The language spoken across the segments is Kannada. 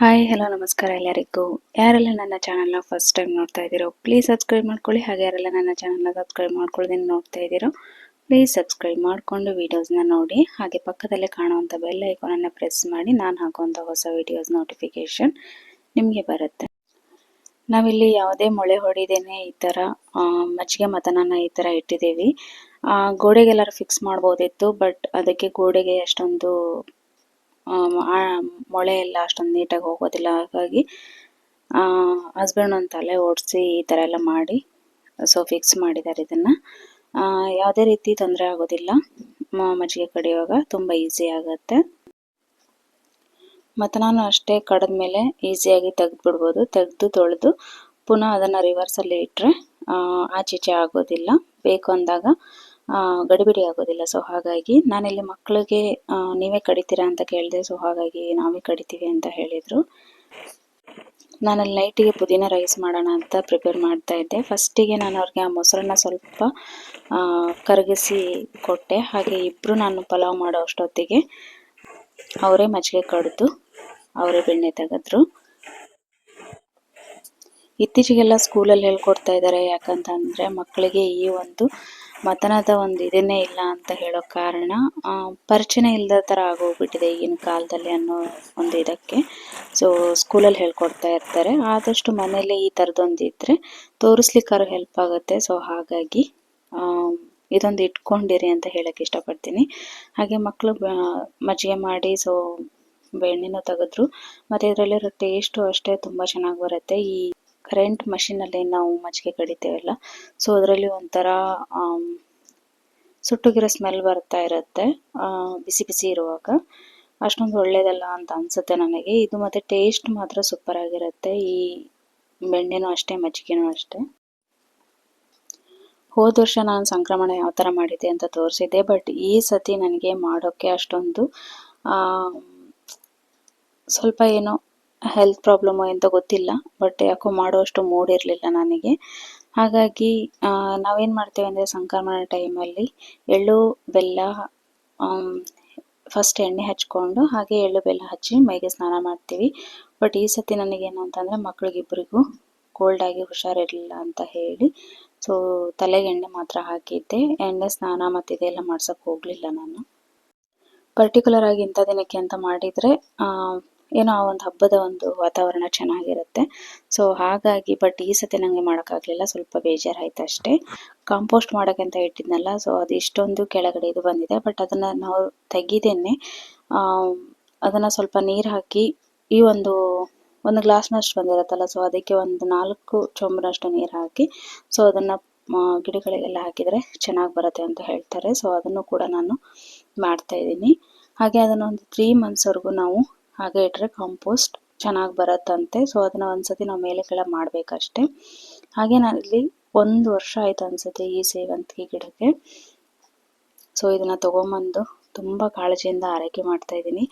ಹಾಯ್, ಹಲೋ, ನಮಸ್ಕಾರ ಎಲ್ಲರಿಗೂ. ಯಾರೆಲ್ಲ ನನ್ನ ಚಾನಲ್ನ ಫಸ್ಟ್ ಟೈಮ್ ನೋಡ್ತಾ ಇದ್ದೀರೋ ಪ್ಲೀಸ್ ಸಬ್ಸ್ಕ್ರೈಬ್ ಮಾಡ್ಕೊಳ್ಳಿ. ಹಾಗೆ ಯಾರೆಲ್ಲ ನನ್ನ ಚಾನಲ್ನ ಸಬ್ಸ್ಕ್ರೈಬ್ ಮಾಡ್ಕೊಳ್ಳೋದನ್ನು ನೋಡ್ತಾ ಇದ್ದೀರೋ ಪ್ಲೀಸ್ ಸಬ್ಸ್ಕ್ರೈಬ್ ಮಾಡಿಕೊಂಡು ವೀಡಿಯೋಸ್ನ ನೋಡಿ. ಹಾಗೆ ಪಕ್ಕದಲ್ಲೇ ಕಾಣುವಂಥ ಬೆಲ್ ಐಕಾನನ್ನು ಪ್ರೆಸ್ ಮಾಡಿ, ನಾನು ಹಾಕುವಂಥ ಹೊಸ ವೀಡಿಯೋಸ್ ನೋಟಿಫಿಕೇಷನ್ ನಿಮಗೆ ಬರುತ್ತೆ. ನಾವಿಲ್ಲಿ ಯಾವುದೇ ಮೊಳೆ ಹೊಡಿದೇನೆ ಈ ಥರ ಮಜ್ಜಿಗೆ ಮತನನ್ನ ಈ ಥರ ಇಟ್ಟಿದ್ದೀವಿ. ಗೋಡೆಗೆಲ್ಲರೂ ಫಿಕ್ಸ್ ಮಾಡ್ಬೋದಿತ್ತು ಬಟ್ ಅದಕ್ಕೆ ಗೋಡೆಗೆ ಅಷ್ಟೊಂದು ಮೊಳೆ ಎಲ್ಲ ಅಷ್ಟೊಂದು ನೀಟಾಗಿ ಹೋಗೋದಿಲ್ಲ. ಹಾಗಾಗಿ ಹಸ್ಬೆಂಡ್ ಒಂದು ತಲೆ ಓಡಿಸಿ ಈ ಥರ ಎಲ್ಲ ಮಾಡಿ ಸೊ ಫಿಕ್ಸ್ ಮಾಡಿದ್ದಾರೆ ಇದನ್ನು. ಯಾವುದೇ ರೀತಿ ತೊಂದರೆ ಆಗೋದಿಲ್ಲ. ಮಜ್ಜಿಗೆ ಕಡಿಯುವಾಗ ತುಂಬ ಈಸಿ ಆಗುತ್ತೆ. ಮತ್ತು ನಾನು ಅಷ್ಟೇ ಕಡದ ಮೇಲೆ ಈಸಿಯಾಗಿ ತೆಗೆದುಬಿಡ್ಬೋದು ತೆಗೆದು ತೊಳೆದು ಪುನಃ ಅದನ್ನು ರಿವರ್ಸಲ್ಲಿ ಇಟ್ಟರೆ ಆಚೀಚೆ ಆಗೋದಿಲ್ಲ. ಬೇಕು ಅಂದಾಗ ಗಡಿಬಿಡಿ ಆಗೋದಿಲ್ಲ. ಸೊ ಹಾಗಾಗಿ ನಾನಿಲ್ಲಿ ಮಕ್ಕಳಿಗೆ ನೀವೇ ಕಡಿತೀರಾ ಅಂತ ಕೇಳಿದೆ ಸೊ ಹಾಗಾಗಿ ನಾವೇ ಕಡಿತೀವಿ ಅಂತ ಹೇಳಿದರು. ನಾನಲ್ಲಿ ನೈಟಿಗೆ ಪುದೀನ ರೈಸ್ ಮಾಡೋಣ ಅಂತ ಪ್ರಿಪೇರ್ ಮಾಡ್ತಾ ಇದ್ದೆ. ಫಸ್ಟಿಗೆ ನಾನು ಅವ್ರಿಗೆ ಆ ಮೊಸರನ್ನ ಸ್ವಲ್ಪ ಕರಗಿಸಿ ಕೊಟ್ಟೆ. ಹಾಗೆ ಇಬ್ಬರು ನಾನು ಪಲಾವ್ ಮಾಡೋ ಅಷ್ಟೊತ್ತಿಗೆ ಅವರೇ ಮಜ್ಜಿಗೆ ಕಡಿದು, ಅವರೇ ಬೆಣ್ಣೆ ತೆಗೆದ್ರು. ಇತ್ತೀಚೆಗೆಲ್ಲ ಸ್ಕೂಲಲ್ಲಿ ಹೇಳ್ಕೊಡ್ತಾ ಇದ್ದಾರೆ. ಯಾಕಂತ ಅಂದ್ರೆ ಮಕ್ಕಳಿಗೆ ಈ ಒಂದು ಮತನದ ಒಂದು ಇದನ್ನೇ ಇಲ್ಲ ಅಂತ ಹೇಳೋ ಕಾರಣ ಪರಿಚಯ ಇಲ್ಲದ ಥರ ಆಗೋಗ್ಬಿಟ್ಟಿದೆ ಈಗಿನ ಕಾಲದಲ್ಲಿ ಅನ್ನೋ ಒಂದು ಇದಕ್ಕೆ. ಸೊ ಸ್ಕೂಲಲ್ಲಿ ಹೇಳ್ಕೊಡ್ತಾ ಇರ್ತಾರೆ. ಆದಷ್ಟು ಮನೇಲಿ ಈ ಥರದೊಂದು ಇದ್ದರೆ ತೋರಿಸ್ಲಿಕ್ಕಾರು ಹೆಲ್ಪ್ ಆಗುತ್ತೆ. ಸೊ ಹಾಗಾಗಿ ಇದೊಂದು ಇಟ್ಕೊಂಡಿರಿ ಅಂತ ಹೇಳಕ್ಕೆ ಇಷ್ಟಪಡ್ತೀನಿ. ಹಾಗೆ ಮಕ್ಕಳು ಮಜ್ಜಿಗೆ ಮಾಡಿ ಸೊ ಬೆಣ್ಣೆನೂ ತೆಗೆದ್ರು. ಮತ್ತು ಇದರಲ್ಲಿರೋ ಟೇಸ್ಟು ಅಷ್ಟೇ ತುಂಬ ಚೆನ್ನಾಗಿ ಬರುತ್ತೆ. ಈ ಕರೆಂಟ್ ಮಷಿನಲ್ಲಿ ನಾವು ಮಜ್ಜಿಗೆ ಕಡಿತೇವಲ್ಲ? ಸೊ ಅದರಲ್ಲಿ ಒಂಥರ ಸುಟ್ಟುಗಿರೋ ಸ್ಮೆಲ್ ಬರ್ತಾ ಇರುತ್ತೆ ಬಿಸಿ ಬಿಸಿ ಇರುವಾಗ. ಅಷ್ಟೊಂದು ಒಳ್ಳೇದಲ್ಲ ಅಂತ ಅನ್ಸುತ್ತೆ ನನಗೆ. ಇದು ಮತ್ತೆ ಟೇಸ್ಟ್ ಮಾತ್ರ ಸೂಪರ್ ಆಗಿರುತ್ತೆ, ಈ ಬೆಣ್ಣೆನೂ ಅಷ್ಟೇ, ಮಜ್ಜಿಗೆನೂ ಅಷ್ಟೇ. ಹೋದ ವರ್ಷ ನಾನು ಸಂಕ್ರಮಣ ಯಾವ ಥರ ಮಾಡಿದ್ದೆ ಅಂತ ತೋರಿಸಿದ್ದೆ ಬಟ್ ಈ ಸತಿ ನನಗೆ ಮಾಡೋಕ್ಕೆ ಅಷ್ಟೊಂದು ಸ್ವಲ್ಪ ಏನೋ ಹೆಲ್ತ್ ಪ್ರಾಬ್ಲಮ್ ಅಂತ ಗೊತ್ತಿಲ್ಲ ಬಟ್ ಯಾಕೋ ಮಾಡುವಷ್ಟು ಮೂಡ್ ಇರಲಿಲ್ಲ ನನಗೆ. ಹಾಗಾಗಿ ನಾವೇನು ಮಾಡ್ತೇವೆ ಅಂದರೆ ಸಂಕ್ರಮಣ ಟೈಮಲ್ಲಿ ಎಳ್ಳು, ಬೆಲ್ಲ ಫಸ್ಟ್ ಎಣ್ಣೆ ಹಚ್ಕೊಂಡು ಹಾಗೆ ಎಳ್ಳು, ಬೆಲ್ಲ ಹಚ್ಚಿ ಮೈಗೆ ಸ್ನಾನ ಮಾಡ್ತೀವಿ. ಬಟ್ ಈ ಸತಿ ನನಗೇನು ಅಂತಂದರೆ ಮಕ್ಳಿಗಿಬ್ಬರಿಗೂ ಕೋಲ್ಡ್ ಆಗಿ ಹುಷಾರಿರಲಿಲ್ಲ ಅಂತ ಹೇಳಿ ಸೊ ತಲೆಗೆ ಎಣ್ಣೆ ಮಾತ್ರ ಹಾಕಿದ್ದೆ. ಎಣ್ಣೆ, ಸ್ನಾನ ಮತ್ತು ಇದೆಲ್ಲ ಮಾಡ್ಸೋಕ್ಕೆ ಹೋಗಲಿಲ್ಲ ನಾನು. ಪರ್ಟಿಕ್ಯುಲರ್ ಆಗಿ ಇಂಥ ದಿನಕ್ಕೆ ಅಂತ ಮಾಡಿದರೆ ಏನೋ ಆ ಒಂದು ಹಬ್ಬದ ಒಂದು ವಾತಾವರಣ ಚೆನ್ನಾಗಿರುತ್ತೆ. ಸೊ ಹಾಗಾಗಿ ಬಟ್ ಈ ಸತಿ ನನಗೆ ಮಾಡೋಕ್ಕಾಗಲಿಲ್ಲ. ಸ್ವಲ್ಪ ಬೇಜಾರಾಯ್ತು ಅಷ್ಟೇ. ಕಾಂಪೋಸ್ಟ್ ಮಾಡೋಕ್ಕೆ ಅಂತ ಇಟ್ಟಿದ್ನಲ್ಲ ಸೊ ಅದು ಇಷ್ಟೊಂದು ಕೆಳಗಡೆ ಇದು ಬಂದಿದೆ. ಬಟ್ ಅದನ್ನು ನಾವು ತೆಗಿದೇನೆ ಅದನ್ನು ಸ್ವಲ್ಪ ನೀರು ಹಾಕಿ ಈ ಒಂದು ಒಂದು ಗ್ಲಾಸ್ನಷ್ಟು ಬಂದಿರುತ್ತಲ್ಲ ಸೊ ಅದಕ್ಕೆ ಒಂದು ನಾಲ್ಕು ಚೊಂಬನಷ್ಟು ನೀರು ಹಾಕಿ ಸೊ ಅದನ್ನು ಗಿಡಗಳಿಗೆಲ್ಲ ಹಾಕಿದರೆ ಚೆನ್ನಾಗಿ ಬರುತ್ತೆ ಅಂತ ಹೇಳ್ತಾರೆ. ಸೊ ಅದನ್ನು ಕೂಡ ನಾನು ಮಾಡ್ತಾ ಇದ್ದೀನಿ. ಹಾಗೆ ಅದನ್ನು ಒಂದು ತ್ರೀ ಮಂತ್ಸ್ವರೆಗೂ ನಾವು ಹಾಗೆ ಇಟ್ಟರೆ ಕಾಂಪೋಸ್ಟ್ ಚೆನ್ನಾಗಿ ಬರುತ್ತಂತೆ. ಸೊ ಅದನ್ನ ಒಂದ್ಸತಿ ನಾವು ಮೇಲೆ ಕೆಳ ಮಾಡ್ಬೇಕಷ್ಟೆ. ಹಾಗೆ ನಾನಿಲ್ಲಿ ಒಂದು ವರ್ಷ ಆಯ್ತು ಅನ್ಸುತ್ತೆ ಈ ಸೇವಂತಿಗೆ ಗಿಡಕ್ಕೆ. ಸೊ ಇದನ್ನ ತಗೊಂಬಂದು ತುಂಬ ಕಾಳಜಿಯಿಂದ ಆರೈಕೆ ಮಾಡ್ತಾ ಇದ್ದೀನಿ.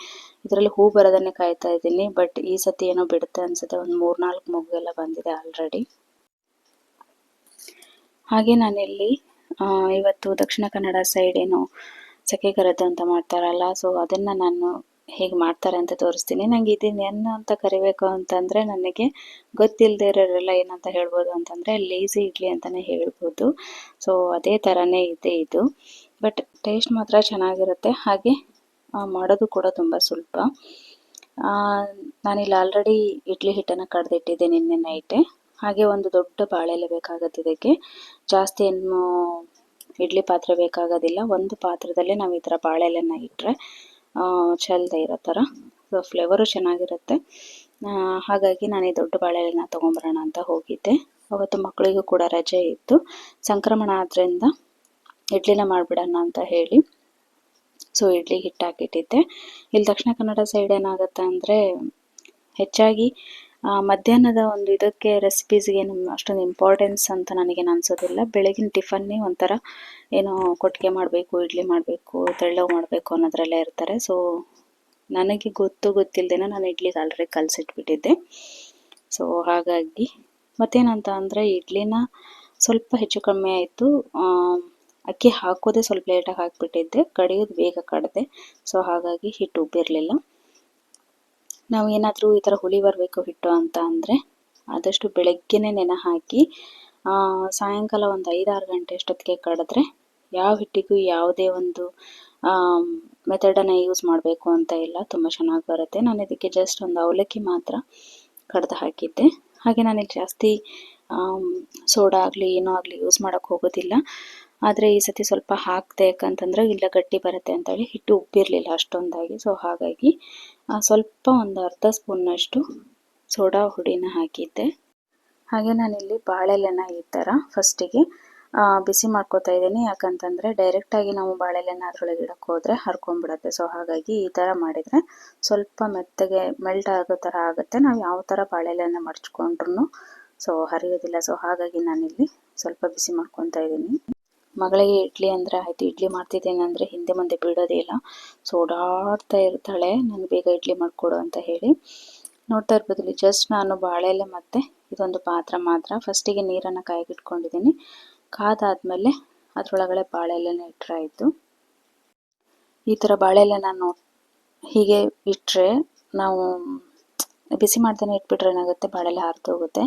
ಇದರಲ್ಲಿ ಹೂ ಬರೋದನ್ನೇ ಕಾಯ್ತಾ ಇದ್ದೀನಿ ಬಟ್ ಈ ಸತಿ ಏನೋ ಬಿಡುತ್ತೆ ಅನ್ಸುತ್ತೆ. ಒಂದು ಮೂರ್ನಾಲ್ಕು ಮಗು ಎಲ್ಲ ಬಂದಿದೆ ಆಲ್ರೆಡಿ ಹಾಗೆ ನಾನಿಲ್ಲಿ ಇವತ್ತು ದಕ್ಷಿಣ ಕನ್ನಡ ಸೈಡ್ ಏನು ಸೆಕೆ ಕರದ್ದು ಅಂತ ಮಾಡ್ತಾರಲ್ಲ ಸೊ ಅದನ್ನು ನಾನು ಹೇಗೆ ಮಾಡ್ತಾರೆ ಅಂತ ತೋರಿಸ್ತೀನಿ. ನಂಗೆ ಇದನ್ನ ಏನು ಅಂತ ಕರಿಬೇಕು ಅಂತಂದರೆ ನನಗೆ ಗೊತ್ತಿಲ್ಲದೆ ಇರೋರೆಲ್ಲ ಏನಂತ ಹೇಳ್ಬೋದು ಅಂತಂದರೆ ಲೇಸಿ ಇಡ್ಲಿ ಅಂತಲೇ ಹೇಳ್ಬೋದು. ಸೊ ಅದೇ ಥರನೇ ಇದೆ ಇದು. ಬಟ್ ಟೇಸ್ಟ್ ಮಾತ್ರ ಚೆನ್ನಾಗಿರುತ್ತೆ. ಹಾಗೆ ಮಾಡೋದು ಕೂಡ ತುಂಬ ಸುಲಭ. ನಾನಿಲ್ಲಿ ಆಲ್ರೆಡಿ ಇಡ್ಲಿ ಹಿಟ್ಟನ್ನು ಕಡ್ದಿಟ್ಟಿದ್ದೆ ನಿನ್ನೆ ನೈಟೆ ಹಾಗೆ ಒಂದು ದೊಡ್ಡ ಬಾಳೆಲೆ ಬೇಕಾಗುತ್ತೆ ಇದಕ್ಕೆ. ಜಾಸ್ತಿ ಏನು ಇಡ್ಲಿ ಪಾತ್ರೆ ಬೇಕಾಗೋದಿಲ್ಲ. ಒಂದು ಪಾತ್ರದಲ್ಲಿ ನಾವು ಈ ಥರ ಬಾಳೆಲೆನ ಇಟ್ಟರೆ ಚೆಲ್ಲದೆ ಇರೋ ಥರ. ಸೊ ಫ್ಲೇವರು ಚೆನ್ನಾಗಿರುತ್ತೆ. ಹಾಗಾಗಿ ನಾನು ಈ ದೊಡ್ಡ ಬಾಳೆಹಣ್ಣ ತೊಗೊಂಬರೋಣ ಅಂತ ಹೋಗಿದ್ದೆ. ಅವತ್ತು ಮಕ್ಕಳಿಗೂ ಕೂಡ ರಜೆ ಇತ್ತು. ಸಂಕ್ರಮಣ ಆದ್ದರಿಂದ ಇಡ್ಲಿನ ಮಾಡಿಬಿಡೋಣ ಅಂತ ಹೇಳಿ. ಸೊ ಇಡ್ಲಿ ಹಿಟ್ಟಾಕಿಟ್ಟಿದ್ದೆ. ಇಲ್ಲಿ ದಕ್ಷಿಣ ಕನ್ನಡ ಸೈಡ್ ಏನಾಗುತ್ತೆ ಅಂದರೆ ಹೆಚ್ಚಾಗಿ ಮಧ್ಯಾಹ್ನದ ಒಂದು ಇದಕ್ಕೆ ರೆಸಿಪೀಸ್ಗೆ ಏನು ಅಷ್ಟೊಂದು ಇಂಪಾರ್ಟೆನ್ಸ್ ಅಂತ ನನಗೇನು ಅನ್ಸೋದಿಲ್ಲ. ಬೆಳಗಿನ ಟಿಫನ್ನೇ ಒಂಥರ ಏನು ಕೊಟ್ಟಿಗೆ ಮಾಡಬೇಕು, ಇಡ್ಲಿ ಮಾಡಬೇಕು, ತೆಳ್ಳಗೆ ಮಾಡಬೇಕು ಅನ್ನೋದ್ರಲ್ಲೇ ಇರ್ತಾರೆ. ಸೊ ನನಗೆ ಗೊತ್ತು ಗೊತ್ತಿಲ್ಲದೇನೆ ನಾನು ಇಡ್ಲಿಗೆ ಆಲ್ರೆಡಿ ಕಲಸಿಟ್ಬಿಟ್ಟಿದ್ದೆ. ಸೊ ಹಾಗಾಗಿ ಮತ್ತೇನಂತ ಅಂದರೆ ಇಡ್ಲಿನ ಸ್ವಲ್ಪ ಹೆಚ್ಚು ಕಮ್ಮಿ ಆಯಿತು. ಅಕ್ಕಿ ಹಾಕೋದೇ ಸ್ವಲ್ಪ ಲೇಟಾಗಿ ಹಾಕಿಬಿಟ್ಟಿದ್ದೆ. ಕಡಿಯೋದು ಬೇಗ ಕಡಿದೆ. ಸೊ ಹಾಗಾಗಿ ಹಿಟ್ಟು ಉಬ್ಬಿರಲಿಲ್ಲ ನಾವು ಏನಾದರೂ ಈ ಥರ ಹುಳಿ ಬರಬೇಕು ಹಿಟ್ಟು ಅಂತ ಅಂದರೆ ಆದಷ್ಟು ಬೆಳಗ್ಗೆನೇ ನೆನೆ ಹಾಕಿ ಸಾಯಂಕಾಲ ಒಂದು ಐದಾರು ಗಂಟೆ ಅಷ್ಟೊತ್ತಿಗೆ ಕಡಿದ್ರೆ ಯಾವ ಹಿಟ್ಟಿಗೂ ಯಾವುದೇ ಒಂದು ಮೆಥಡನ್ನು ಯೂಸ್ ಮಾಡಬೇಕು ಅಂತ ಇಲ್ಲ. ತುಂಬ ಚೆನ್ನಾಗಿ ಬರುತ್ತೆ. ನಾನು ಇದಕ್ಕೆ ಜಸ್ಟ್ ಒಂದು ಅವಲಕ್ಕಿ ಮಾತ್ರ ಕಡ್ದು ಹಾಕಿದ್ದೆ. ಹಾಗೆ ನಾನಿಲ್ಲಿ ಜಾಸ್ತಿ ಸೋಡಾ ಆಗಲಿ ಏನೂ ಆಗಲಿ ಯೂಸ್ ಮಾಡೋಕ್ಕೆ ಹೋಗೋದಿಲ್ಲ. ಆದರೆ ಈ ಸತಿ ಸ್ವಲ್ಪ ಹಾಕಿದೆ ಯಾಕಂತಂದರೆ ಇಲ್ಲ ಗಟ್ಟಿ ಬರುತ್ತೆ ಅಂತೇಳಿ ಹಿಟ್ಟು ಉಪ್ಪಿರಲಿಲ್ಲ ಅಷ್ಟೊಂದಾಗಿ. ಸೊ ಹಾಗಾಗಿ ಸ್ವಲ್ಪ ಒಂದು ಅರ್ಧ ಸ್ಪೂನ್ನಷ್ಟು ಸೋಡಾ ಹುಡಿನ ಹಾಕಿದ್ದೆ. ಹಾಗೆ ನಾನಿಲ್ಲಿ ಬಾಳೆಲೆನ ಈ ಥರ ಫಸ್ಟಿಗೆ ಬಿಸಿ ಮಾಡ್ಕೊತಾ ಇದ್ದೀನಿ. ಯಾಕಂತಂದರೆ ಡೈರೆಕ್ಟಾಗಿ ನಾವು ಬಾಳೆಲೆನ ಅದರೊಳಗೆ ಇಡಕ್ಕೆ ಹೋದರೆ ಹರ್ಕೊಂಡ್ಬಿಡುತ್ತೆ ಸೊ ಹಾಗಾಗಿ ಈ ಥರ ಮಾಡಿದರೆ ಸ್ವಲ್ಪ ಮೆತ್ತಗೆ ಮೆಲ್ಟ್ ಆಗೋ ಥರ ಆಗುತ್ತೆ. ನಾವು ಯಾವ ಥರ ಬಾಳೆಲೆನ ಮಡ್ಚ್ಕೊಂಡ್ರು ಸೊ, ಹರಿಯೋದಿಲ್ಲ. ಸೊ ಹಾಗಾಗಿ ನಾನಿಲ್ಲಿ ಸ್ವಲ್ಪ ಬಿಸಿ ಮಾಡ್ಕೊತಾ ಇದ್ದೀನಿ. ಮಗಳಿಗೆ ಇಡ್ಲಿ ಅಂದರೆ ಆಯಿತು, ಇಡ್ಲಿ ಮಾಡ್ತಿದ್ದೇನೆ ಅಂದರೆ ಹಿಂದೆ ಮುಂದೆ ಬಿಡೋದೇ ಇಲ್ಲ. ಸೊ ಓಡಾಡ್ತಾ ಇರ್ತಾಳೆ ನಾನು ಬೇಗ ಇಡ್ಲಿ ಮಾಡ್ಕೊಡು ಅಂತ ಹೇಳಿ. ನೋಡ್ತಾ ಇರ್ಬೋದು ಇಲ್ಲಿ ಜಸ್ಟ್ ನಾನು ಬಾಳೆಲೆ ಮತ್ತೆ ಇದೊಂದು ಪಾತ್ರ ಮಾತ್ರ. ಫಸ್ಟಿಗೆ ನೀರನ್ನು ಕಾಯ್ಗಿಟ್ಕೊಂಡಿದ್ದೀನಿ. ಕಾದಾದ್ಮೇಲೆ ಅದರೊಳಗಡೆ ಬಾಳೆಲೆನ ಇಟ್ಟರೆ ಆಯಿತು ಈ ಥರ ಬಾಳೆಲೆ ನಾನು ಹೀಗೆ ಇಟ್ಟರೆ ನಾವು ಬಿಸಿ ಮಾಡ್ತಾನೆ ಇಟ್ಬಿಟ್ರೆ ಏನಾಗುತ್ತೆ, ಬಾಳೆಲೆ ಹೋಗುತ್ತೆ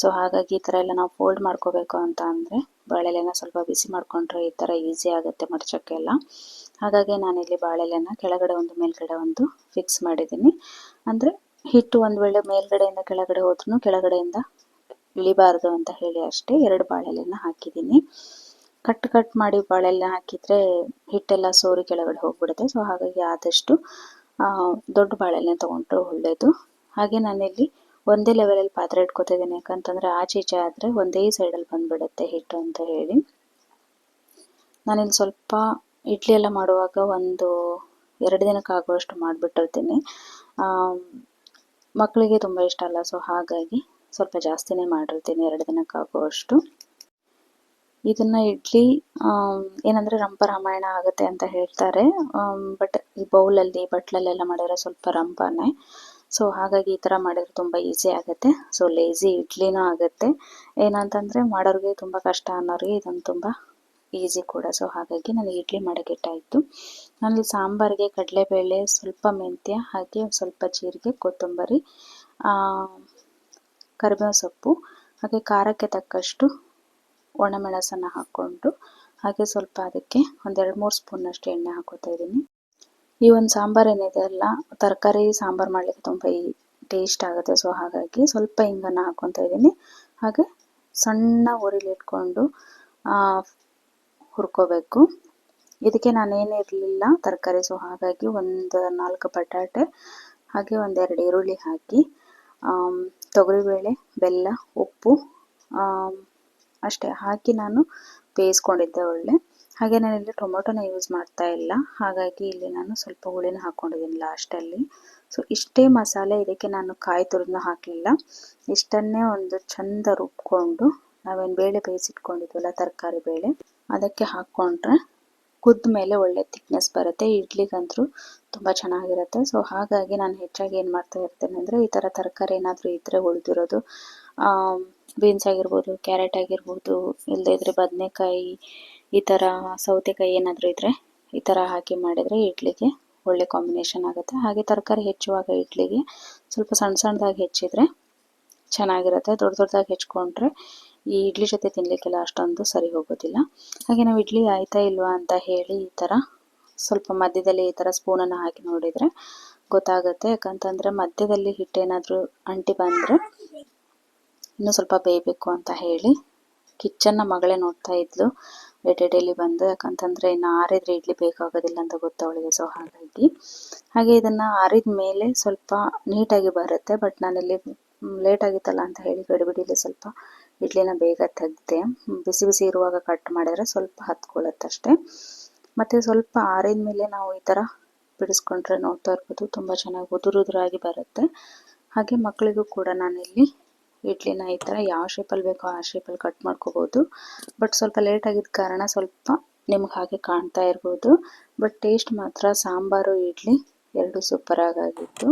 ಸೊ ಹಾಗಾಗಿ ಈ ಥರ ಎಲ್ಲ ನಾವು ಫೋಲ್ಡ್ ಮಾಡ್ಕೋಬೇಕು ಅಂತ ಅಂದರೆ ಬಾಳೆಲೆನ ಸ್ವಲ್ಪ ಬಿಸಿ ಮಾಡಿಕೊಂಡ್ರೆ ಈ ಥರ ಈಸಿ ಆಗುತ್ತೆ ಮಡ್ಚೋಕ್ಕೆಲ್ಲ. ಹಾಗಾಗಿ ನಾನಿಲ್ಲಿ ಬಾಳೆಲೆನ ಕೆಳಗಡೆ ಒಂದು ಮೇಲ್ಗಡೆ ಒಂದು ಫಿಕ್ಸ್ ಮಾಡಿದ್ದೀನಿ. ಅಂದರೆ ಹಿಟ್ಟು ಒಂದು ವೇಳೆ ಮೇಲ್ಗಡೆಯಿಂದ ಕೆಳಗಡೆ ಹೋದ್ರೂ ಕೆಳಗಡೆಯಿಂದ ಇಳಿಬಾರ್ದು ಅಂತ ಹೇಳಿ ಅಷ್ಟೇ ಎರಡು ಬಾಳೆಲೆನ ಹಾಕಿದ್ದೀನಿ. ಕಟ್ ಕಟ್ ಮಾಡಿ ಬಾಳೆಲ್ಲ ಹಾಕಿದರೆ ಹಿಟ್ಟೆಲ್ಲ ಸೋರಿ ಕೆಳಗಡೆ ಹೋಗ್ಬಿಡುತ್ತೆ. ಸೊ ಹಾಗಾಗಿ ಆದಷ್ಟು ದೊಡ್ಡ ಬಾಳೆಲೆ ತೊಗೊಂಡ್ರೆ ಒಳ್ಳೆಯದು ಹಾಗೆ ನಾನಿಲ್ಲಿ ಒಂದೇ ಲೆವೆಲಲ್ಲಿ ಪಾತ್ರೆ ಇಟ್ಕೋತಿದ್ದೀನಿ. ಯಾಕಂತಂದ್ರೆ ಆಚೆ ಈಚೆ ಆದ್ರೆ ಒಂದೇ ಸೈಡಲ್ಲಿ ಬಂದ್ಬಿಡುತ್ತೆ ಹಿಟ್ಟು ಅಂತ ಹೇಳಿ. ನಾನಿಲ್ಲಿ ಸ್ವಲ್ಪ ಇಡ್ಲಿ ಎಲ್ಲ ಮಾಡುವಾಗ ಒಂದು ಎರಡು ದಿನಕ್ಕೆ ಆಗುವಷ್ಟು ಮಾಡಿಬಿಟ್ಟಿರ್ತೀನಿ. ಮಕ್ಕಳಿಗೆ ತುಂಬ ಇಷ್ಟ ಅಲ್ಲ ಸೊ ಹಾಗಾಗಿ ಸ್ವಲ್ಪ ಜಾಸ್ತಿನೇ ಮಾಡಿರ್ತೀನಿ ಎರಡು ದಿನಕ್ಕೆ ಆಗುವಷ್ಟು. ಇದನ್ನ ಇಡ್ಲಿ ಏನಂದ್ರೆ ರಂಪ ರಾಮಾಯಣ ಆಗುತ್ತೆ ಅಂತ ಹೇಳ್ತಾರೆ. ಬಟ್ ಈ ಬೌಲಲ್ಲಿ ಬಟ್ಲಲ್ಲೆಲ್ಲ ಮಾಡಿದ್ರೆ ಸ್ವಲ್ಪ ರಂಪನೇ. ಸೊ ಹಾಗಾಗಿ ಈ ಥರ ಮಾಡಿದ್ರೆ ತುಂಬ ಈಸಿ ಆಗುತ್ತೆ. ಸೊ ಲೇಸಿ ಇಡ್ಲಿನೂ ಆಗುತ್ತೆ. ಏನಂತಂದರೆ ಮಾಡೋರಿಗೆ ತುಂಬ ಕಷ್ಟ ಅನ್ನೋರಿಗೆ ಇದೊಂದು ತುಂಬ ಈಸಿ ಕೂಡ. ಸೊ ಹಾಗಾಗಿ ನನಗೆ ಇಡ್ಲಿ ಮಾಡೋಕ್ಕೆ ಇಟ್ಟಾಯಿತು. ನಾನು ಸಾಂಬಾರಿಗೆ ಕಡಲೆಬೇಳೆ, ಸ್ವಲ್ಪ ಮೆಂತ್ಯ, ಹಾಗೆ ಸ್ವಲ್ಪ ಜೀರಿಗೆ, ಕೊತ್ತಂಬರಿ ಕರಿಬೇವು ಸೊಪ್ಪು, ಹಾಗೆ ಖಾರಕ್ಕೆ ತಕ್ಕಷ್ಟು ಒಣಮೆಣಸನ್ನು ಹಾಕ್ಕೊಂಡು, ಹಾಗೆ ಸ್ವಲ್ಪ ಅದಕ್ಕೆ ಒಂದೆರಡು ಮೂರು ಸ್ಪೂನಷ್ಟು ಎಣ್ಣೆ ಹಾಕೋತಾ ಇದ್ದೀನಿ. ಈ ಒಂದು ಸಾಂಬಾರ್ ಏನಿದೆ ಅಲ್ಲ, ತರಕಾರಿ ಸಾಂಬಾರ್ ಮಾಡಲಿಕ್ಕೆ ತುಂಬ ಟೇಸ್ಟ್ ಆಗುತ್ತೆ. ಸೊ ಹಾಗಾಗಿ ಸ್ವಲ್ಪ ಹಿಂಗನ್ನು ಹಾಕೊತಾ ಇದ್ದೀನಿ. ಹಾಗೆ ಸಣ್ಣ ಉರಿಲಿಟ್ಕೊಂಡು ಹುರ್ಕೋಬೇಕು. ಇದಕ್ಕೆ ನಾನೇನಿರಲಿಲ್ಲ ತರಕಾರಿ. ಸೊ ಹಾಗಾಗಿ ಒಂದು ನಾಲ್ಕು ಬಟಾಟೆ ಹಾಗೆ ಒಂದೆರಡು ಈರುಳ್ಳಿ ಹಾಕಿ ತೊಗರಿಬೇಳೆ, ಬೆಲ್ಲ, ಉಪ್ಪು ಅಷ್ಟೇ. ಹಾಕಿ ನಾನು ಬೇಯಿಸ್ಕೊಂಡಿದ್ದೆ ಒಳ್ಳೆ. ಹಾಗೆ ನಾನಿಲ್ಲಿ ಟೊಮೊಟೊನ ಯೂಸ್ ಮಾಡ್ತಾ ಇಲ್ಲ. ಹಾಗಾಗಿ ಇಲ್ಲಿ ನಾನು ಸ್ವಲ್ಪ ಹುಳಿನ ಹಾಕೊಂಡಿದ್ದೀನಿ ಲಾಸ್ಟಲ್ಲಿ ಸೊ ಇಷ್ಟೇ ಮಸಾಲೆ ಇದಕ್ಕೆ ನಾನು ಕಾಯಿ ತುರಿದ ಹಾಕಲಿಲ್ಲ ಇಷ್ಟನ್ನೇ ಒಂದು ಚಂದ ರುಬ್ಕೊಂಡು, ನಾವೇನು ಬೇಳೆ ಬೇಯಿಸಿಟ್ಕೊಂಡಿದ್ವಲ್ಲ ತರಕಾರಿ ಬೇಳೆ, ಅದಕ್ಕೆ ಹಾಕ್ಕೊಂಡ್ರೆ ಕುದ್ದ ಮೇಲೆ ಒಳ್ಳೆ ಥಿಕ್ನೆಸ್ ಬರುತ್ತೆ. ಇಡ್ಲಿಗಂತೂ ತುಂಬ ಚೆನ್ನಾಗಿರುತ್ತೆ. ಸೊ ಹಾಗಾಗಿ ನಾನು ಹೆಚ್ಚಾಗಿ ಏನು ಮಾಡ್ತಾ ಇರ್ತೇನೆ ಅಂದರೆ ಈ ಥರ ತರಕಾರಿ ಏನಾದರೂ ಇದ್ದರೆ ಉಳಿದಿರೋದು ಬೀನ್ಸ್ ಆಗಿರ್ಬೋದು ಕ್ಯಾರೆಟ್ ಆಗಿರ್ಬೋದು ಇಲ್ಲದೇ ಇದ್ದರೆ ಬದನೆಕಾಯಿ ಈ ಥರ ಸೌತೆಕಾಯಿ ಏನಾದರೂ ಇದ್ದರೆ ಈ ಥರ ಹಾಕಿ ಮಾಡಿದರೆ ಇಡ್ಲಿಗೆ ಒಳ್ಳೆ ಕಾಂಬಿನೇಷನ್ ಆಗುತ್ತೆ. ಹಾಗೆ ತರಕಾರಿ ಹೆಚ್ಚುವಾಗ ಇಡ್ಲಿಗೆ ಸ್ವಲ್ಪ ಸಣ್ಣ ಸಣ್ಣದಾಗಿ ಹೆಚ್ಚಿದರೆ ಚೆನ್ನಾಗಿರುತ್ತೆ. ದೊಡ್ಡ ದೊಡ್ಡದಾಗಿ ಹೆಚ್ಕೊಂಡ್ರೆ ಈ ಇಡ್ಲಿ ಜೊತೆ ತಿನ್ನಲಿಕ್ಕೆಲ್ಲ ಅಷ್ಟೊಂದು ಸರಿ ಹೋಗೋದಿಲ್ಲ. ಹಾಗೆ ನಾವು ಇಡ್ಲಿ ಆಯ್ತಾ ಇಲ್ವಾ ಅಂತ ಹೇಳಿ ಈ ಥರ ಸ್ವಲ್ಪ ಮಧ್ಯದಲ್ಲಿ ಈ ಥರ ಸ್ಪೂನನ್ನು ಹಾಕಿ ನೋಡಿದರೆ ಗೊತ್ತಾಗುತ್ತೆ. ಯಾಕಂತಂದರೆ ಮಧ್ಯದಲ್ಲಿ ಹಿಟ್ಟೇನಾದರೂ ಅಂಟಿ ಬಂದರೆ ಇನ್ನೂ ಸ್ವಲ್ಪ ಬೇಯಬೇಕು ಅಂತ ಹೇಳಿ ಕಿಚ್ಚನ್ನ ಮಗಳೇ ನೋಡ್ತಾ ಇದ್ಲು. ಡೇಲಿ ಬಂದು, ಯಾಕಂತಂದ್ರೆ ಇನ್ನು ಆರಿದ್ರೆ ಇಡ್ಲಿ ಬೇಕಾಗೋದಿಲ್ಲ ಅಂತ ಗೊತ್ತು ಅವಳಿಗೆ ಸೊ ಹಾಗಾಗಿ. ಹಾಗೆ ಇದನ್ನು ಆರಿದ ಮೇಲೆ ಸ್ವಲ್ಪ ನೀಟಾಗಿ ಬರುತ್ತೆ ಬಟ್ ನಾನಿಲ್ಲಿ ಲೇಟ್ ಆಗಿತ್ತಲ್ಲ ಅಂತ ಹೇಳಿ ಗಡಿಬಿಡಿಲಿ ಸ್ವಲ್ಪ ಇಡ್ಲಿನ ಬೇಗ ತೆಗ್ದೆ ಬಿಸಿ ಬಿಸಿ ಇರುವಾಗ ಕಟ್ ಮಾಡಿದ್ರೆ ಸ್ವಲ್ಪ ಹತ್ಕೊಳ್ಳುತ್ತಷ್ಟೇ ಮತ್ತು ಸ್ವಲ್ಪ ಆರಿದ ಮೇಲೆ ನಾವು ಈ ಥರ ಬಿಡಿಸ್ಕೊಂಡ್ರೆ ನೋಡ್ತಾ ಇರ್ಬೋದು, ತುಂಬ ಚೆನ್ನಾಗಿ ಉದುರು ಉದುರಾಗಿ ಬರುತ್ತೆ. ಹಾಗೆ ಮಕ್ಕಳಿಗೂ ಕೂಡ ನಾನಿಲ್ಲಿ ಇಡ್ಲಿನ ಈ ಥರ ಯಾವ ಶೇಪಲ್ಲಿ ಬೇಕೋ ಆ ಶೇಪಲ್ಲಿ ಕಟ್ ಮಾಡ್ಕೋಬೋದು. ಬಟ್ ಸ್ವಲ್ಪ ಲೇಟ್ ಆಗಿದ್ದ ಕಾರಣ ಸ್ವಲ್ಪ ನಿಮ್ಗೆ ಹಾಗೆ ಕಾಣ್ತಾ ಇರ್ಬೋದು. ಬಟ್ ಟೇಸ್ಟ್ ಮಾತ್ರ ಸಾಂಬಾರು, ಇಡ್ಲಿ ಎರಡು ಸೂಪರಾಗಿತ್ತು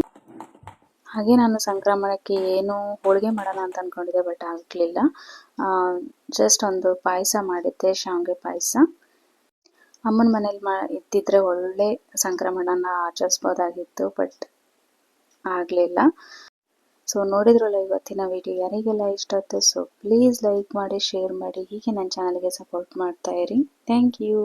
ಹಾಗೆ ನಾನು ಸಂಕ್ರಮಣಕ್ಕೆ ಏನು ಹೋಳಿಗೆ ಮಾಡೋಣ ಅಂತ ಅಂದ್ಕೊಂಡಿದ್ದೆ ಬಟ್ ಆಗಲಿಲ್ಲ. ಜಸ್ಟ್ ಒಂದು ಪಾಯಸ ಮಾಡಿದ್ದೆ, ಶಾವಿಗೆ ಪಾಯಸ. ಅಮ್ಮನ ಮನೇಲಿ ಮಾ, ಇದ್ದಿದ್ರೆ ಒಳ್ಳೆ ಸಂಕ್ರಮಣನ ಆಚರಿಸ್ಬೋದಾಗಿತ್ತು ಬಟ್ ಆಗಲಿಲ್ಲ. ಸೊ ನೋಡಿದ್ರಲ್ಲ, ಇವತ್ತಿನ ವಿಡಿಯೋ ಯಾರಿಗೆಲ್ಲ ಇಷ್ಟ ಆಯ್ತು? ಸೊ ಪ್ಲೀಸ್ ಲೈಕ್ ಮಾಡಿ ಶೇರ್ ಮಾಡಿ. ಹೀಗೆ ನನ್ನ ಚಾನಲ್ಗೆ ಸಪೋರ್ಟ್ ಮಾಡ್ತಾ ಇರಿ. Thank you